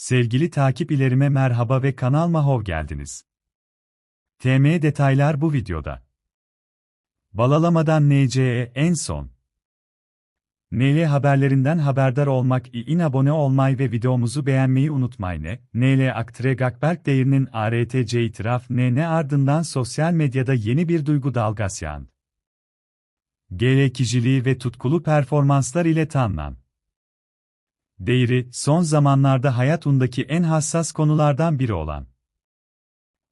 Sevgili takip ilerime merhaba ve kanalıma hoş geldiniz. TM detaylar bu videoda. Balalamadan NC'ye en son. NL haberlerinden haberdar olmak için abone olmayı ve videomuzu beğenmeyi unutmayın. NL Aktre Gakberk değerinin ARTC itiraf NN ardından sosyal medyada yeni bir duygu dalgası yandı. GL kişiliği ve tutkulu performanslar ile tanınan. Değeri, son zamanlarda hayatındaki en hassas konulardan biri olan.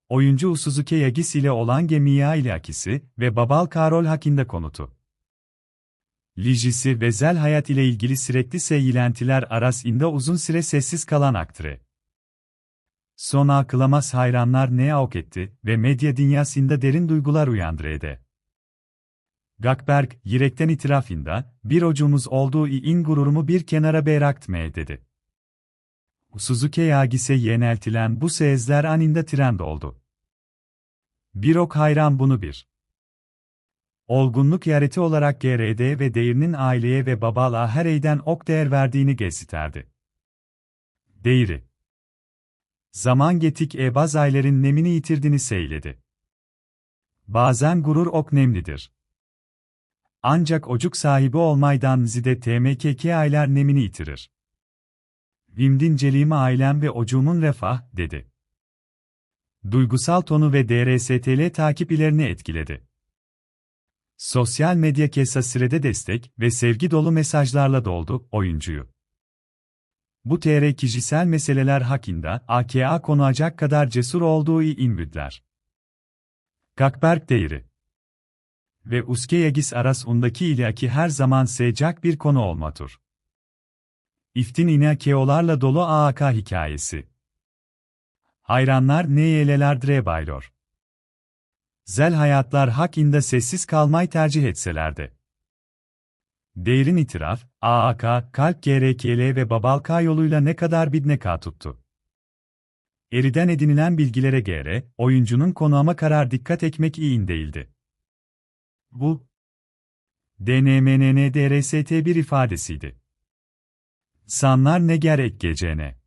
Oyuncu Usuzuke Yagis ile olan Gemiya ile akisi ve Babal Karol Hakin'de konutu. Lijisi ve zel hayat ile ilgili sürekli seyyilentiler arasında uzun süre sessiz kalan aktre. Son akılamaz hayranlar ne aok etti ve medya dünyasında derin duygular uyandırdı. Gakberg, yürekten itirafında, bir ocumuz olduğu in gururumu bir kenara bıraktmaya dedi. Suzuki Yagis'e yeneltilen bu sezler anında trend oldu. Bir ok hayran bunu bir. Olgunluk yareti olarak GRD ve değerinin aileye ve babalığa her eyden ok değer verdiğini gösterdi. Değeri Zaman getik e baz ayların nemini yitirdiğini söyledi. Bazen gurur ok nemlidir. Ancak ocuk sahibi olmaydan zide TMKK aylar nemini yitirir. Vimdin celimi ailem ve ocuğumun refah, dedi. Duygusal tonu ve DRSTL takip ilerini etkiledi. Sosyal medya kesa sürede destek ve sevgi dolu mesajlarla doldu oyuncuyu. Bu TR kişisel meseleler hakkında AKA konacak kadar cesur olduğu inbüdler. Gakberk değeri ve Uskeyagis arasındaki ilaki her zaman sıcak bir konu olmadır. İftin inakeolarla dolu AAK hikayesi. Hayranlar neyeleler baylor. Zel hayatlar hakkında sessiz kalmayı tercih etselerdi. Değerin itiraf, AAK, kalp GRKL ve Babalka yoluyla ne kadar bidneka tuttu. Eriden edinilen bilgilere göre, oyuncunun konuğuma karar dikkat etmek iyi değildi. Bu, DNMNNDRST bir ifadesiydi. Sanlar ne gerek gecene.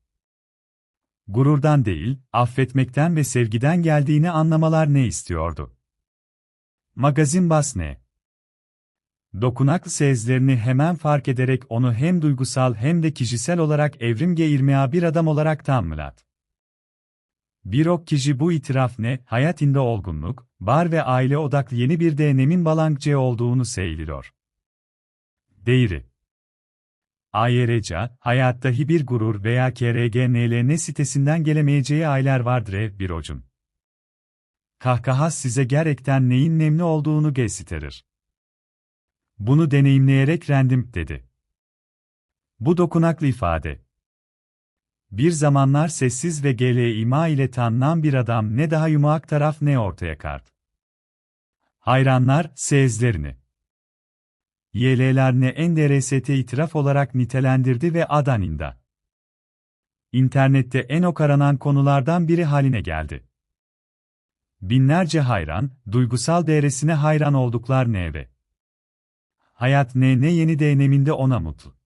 Gururdan değil, affetmekten ve sevgiden geldiğini anlamalar ne istiyordu? Magazin bas ne? Dokunaklı sezlerini hemen fark ederek onu hem duygusal hem de kişisel olarak evrim geirmeye bir adam olarak tamamlat. Birok kişi bu itiraf ne, hayatında olgunluk, bar ve aile odaklı yeni bir denemin balankçı olduğunu söylüyor. Değeri Ayrıca, hayatta bir gurur veya KRGNLN sitesinden gelemeyeceği aylar vardır ev bir ocun. Kahkaha size gerçekten neyin nemli olduğunu gösterir. Bunu deneyimleyerek rendim, dedi. Bu dokunaklı ifade. Bir zamanlar sessiz ve gele ima ile tanınan bir adam ne daha yumak taraf ne ortaya kart. Hayranlar, sezlerini. YL'ler ne NDRST itiraf olarak nitelendirdi ve Adanin'da. İnternette en ok aranan konulardan biri haline geldi. Binlerce hayran, duygusal değeresine hayran olduklar ne ve. Hayat ne ne yeni deneminde ona mutlu.